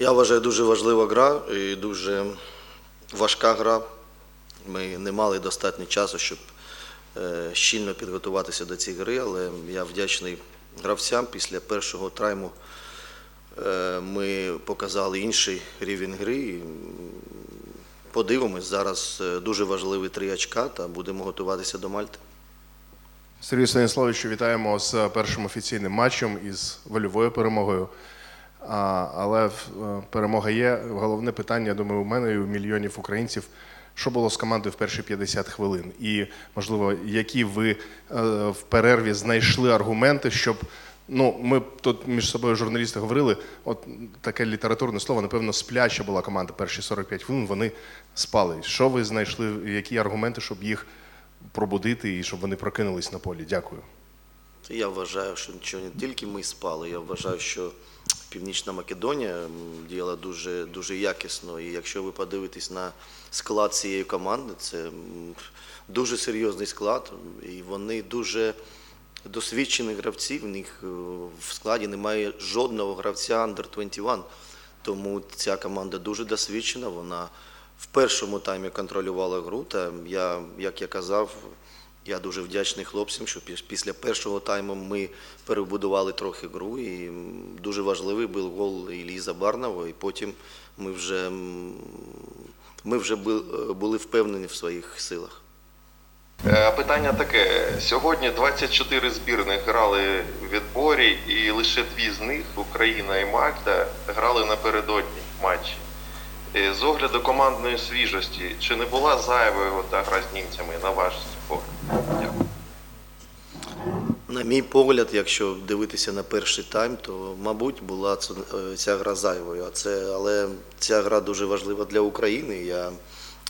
Я вважаю, дуже важлива гра і дуже важка гра. Ми не мали достатньо часу, щоб е, щільно підготуватися до цієї гри, але я вдячний гравцям. Після першого тайму е, ми показали інший рівень гри. Подивимось, зараз е, дуже важливі три очка та будемо готуватися до Мальти. Сергію Станіславовичу, вітаємо з першим офіційним матчем із вольовою перемогою. А, але е, перемога є. Головне питання, я думаю, у мене і у мільйонів українців. Що було з командою в перші 50 хвилин? І, можливо, які ви е, в перерві знайшли аргументи, щоб. Ну, ми тут між собою журналісти говорили, от таке літературне слово, напевно, спляча була команда перші 45 хвилин, вони спали. Що ви знайшли, які аргументи, щоб їх пробудити і щоб вони прокинулись на полі? Дякую. Я вважаю, що нічого не тільки ми спали. Я вважаю, що Північна Македонія діяла дуже, дуже якісно. І якщо ви подивитесь на склад цієї команди, це дуже серйозний склад, і вони дуже досвідчені гравці. В них е, в складі немає жодного гравця Under 21. Тому ця команда дуже досвідчена. Вона в першому таймі контролювала гру. Та я, як я казав, я дуже вдячний хлопцям, що після першого тайму ми перебудували трохи гру. І дуже важливий був гол Іллі Забарнова. І потім ми вже, ми вже були впевнені в своїх силах. Е, Питання таке: сьогодні 24 збірних грали в відборі, і лише дві з них Україна і Мальта грали напередодні матчі. Е, З огляду командної свіжості, чи не була зайвою та гра з німцями на ваш погляд? Дякую. На мій погляд, якщо дивитися на перший тайм, то мабуть була е, ця гра зайвою. А це, але ця гра дуже важлива для України. Я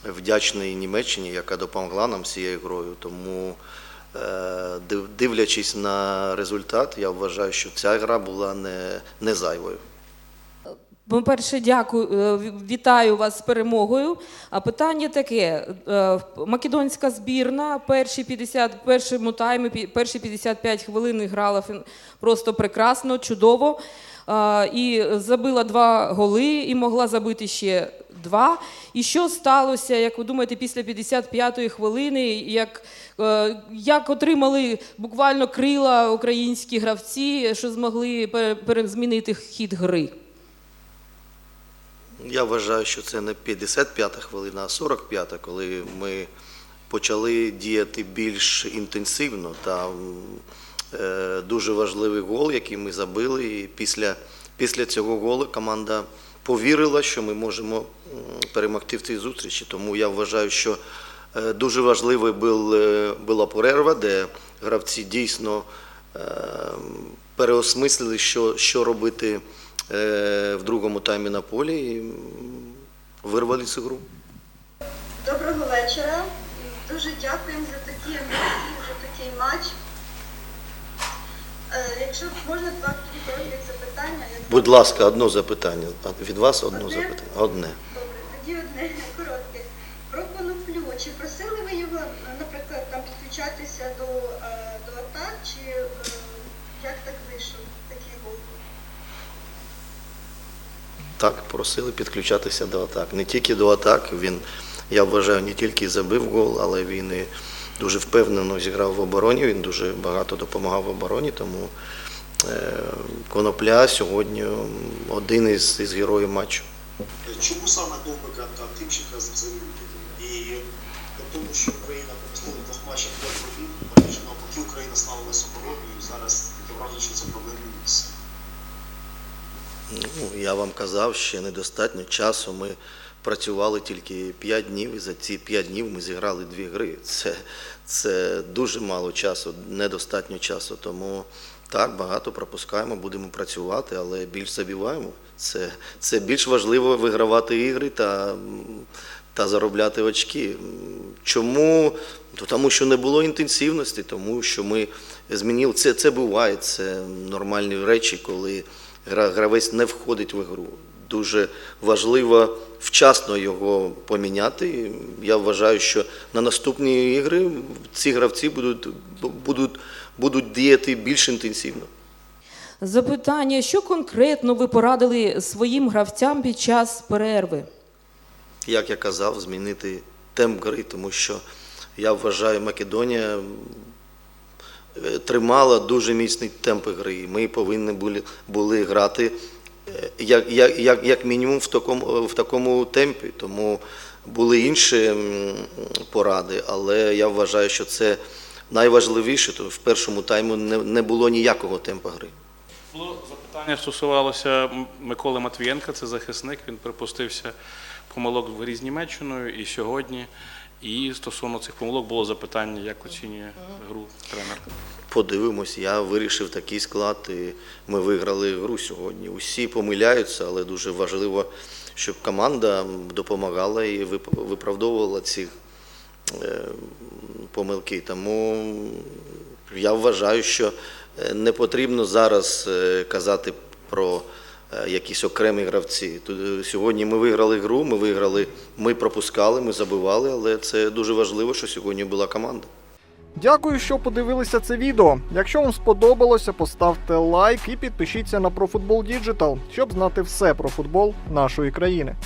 вдячний Німеччині, яка допомогла нам з цією грою. Тому, е, дивлячись на результат, я вважаю, що ця гра була не, не зайвою. По-перше, дякую, е, вітаю вас з перемогою. А питання таке: е, македонська збірна перші 50, першому таймі, перші 55 хвилин грала просто прекрасно, чудово. Е, І забила два голи, і могла забити ще два. І що сталося, як ви думаєте, після 55-ї хвилини, як, як отримали буквально крила українські гравці, що змогли пере- пере- хід гри? Я вважаю, що це не 55-та хвилина, а 45-та, коли ми почали діяти більш інтенсивно. Та е, дуже важливий гол, який ми забили. І після, після цього голу команда повірила, що ми можемо перемогти в цій зустрічі. Тому я вважаю, що е, дуже важливою е, була перерва, де гравці дійсно переосмислили, що, що робити в другому таймі на полі і вирвали цю гру. Доброго вечора. Дуже дякуємо за такі емоції, за такий матч. Е, Якщо можна два коротких запитання. Будь ласка, одне запитання. Від вас одне запитання. Одне. Добре, тоді одне коротке. Про коноплю. Чи просили ви його, наприклад, там підключатися е, до атак, чи е, як так вийшов такий гол? Так, просили підключатися до атак. Не тільки до атак. Він, я вважаю, не тільки забив гол, але він і дуже впевнено зіграв в обороні. Він дуже багато допомагав в обороні. Тому е, Конопля сьогодні один із, із героїв матчу. Чому саме Довбика та Тимченка завели? І тому, що Україна пропустила двох 5 голів, майже навпаки Україна славилася обороною, зараз таке враження, що це проблемне місце. Ну, я вам казав, ще недостатньо часу. Ми працювали тільки 5 днів, і за ці 5 днів ми зіграли дві гри. Це, це дуже мало часу, недостатньо часу. Тому так, багато пропускаємо, будемо працювати, але більш забиваємо. Це, це більш важливо вигравати ігри та, та заробляти очки. Чому? То Тому що не було інтенсивності, тому що ми змінили. Це, це буває, це нормальні речі, коли гравець не входить в ігру. Дуже важливо вчасно його поміняти. Я вважаю, що на наступні ігри ці гравці будуть, будуть, будуть діяти більш інтенсивно. Запитання: що конкретно ви порадили своїм гравцям під час перерви? як я казав, змінити темп гри, тому що я вважаю, Македонія тримала дуже міцний темп гри. і Ми повинні були, були грати е, як, як, як, як мінімум в такому, в такому темпі. Тому були інші поради, але я вважаю, що це найважливіше, то в першому тайму не, не було ніякого темпу гри. Було запитання стосувалося Миколи Матвієнка, це захисник. Він припустився помилок в грі і сьогодні. І стосовно цих помилок було запитання, як оцінює гру тренер. Подивимось, я вирішив такий склад, і ми виграли гру сьогодні. Усі помиляються, але дуже важливо, щоб команда допомагала і виправдовувала ці е, помилки. Тому я вважаю, що е, не потрібно зараз е, казати про якісь окремі гравці. Е, Сьогодні ми виграли гру, ми виграли, ми пропускали, ми забивали, але це дуже важливо, що сьогодні була команда. Дякую, що подивилися це відео. Якщо вам сподобалося, поставте лайк і підпишіться на ProFootball Digital, щоб знати все про футбол нашої країни.